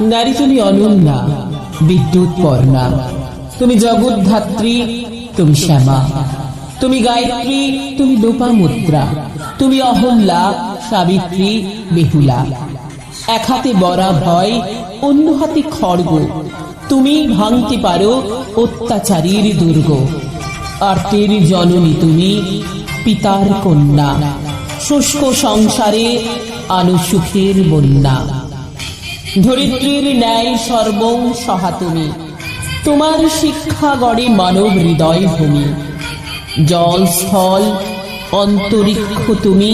নারী তুমি অনন্যা, বিদ্যুৎ পর্ণা। তুমি জগৎধাত্রী তুমি শ্যামা। তুমি গায়ত্রী, তুমি লোপামুদ্রা তুমি অহল্যা সাবিত্রী, বেহুলা। এক হাতে বরা ভয়, অন্য হাতে খড়গ। তুমি ভাঙতে পারো অত্যাচারীর দুর্গ। আর্তের জননী তুমি, পিতার কন্যা। শুষ্ক সংসারে আনু সুখের বন্যা। ধরিত্রীর ন্যায় সর্বং সহা তুমি তোমার শিক্ষা গড়ে মানব হৃদয় ভূমি। জল স্থল অন্তরিক্ষ তুমি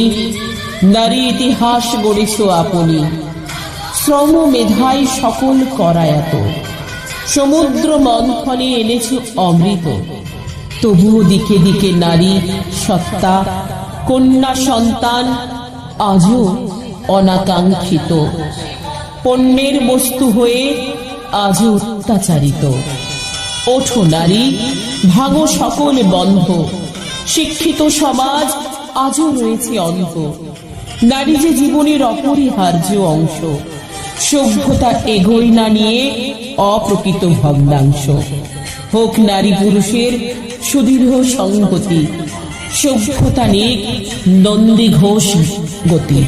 নারী ইতিহাস গড়েছ আপনি। শ্রম মেধায় সকল করায়াত। সমুদ্র মন্থনে এনেছ অমৃত। তবুও দিকে দিকে নারী সত্তা, কন্যা সন্তান আজও অনাকাঙ্ক্ষিত। পণ্যের বস্তু হয়ে আজও অত্যাচারিত। ওঠো নারী ভাঙো সকল বন্ধ। শিক্ষিত সমাজ আজও রয়েছে অন্ধ। নারী যে জীবনের অপরিহার্য অংশ, সভ্যতা এগোয় না নিয়ে অপ্রকৃত ভগ্নাংশ। হোক নারী পুরুষের সুদীর্ঘ সংহতি, সভ্যতা নিক নন্দী ঘোষ গতি।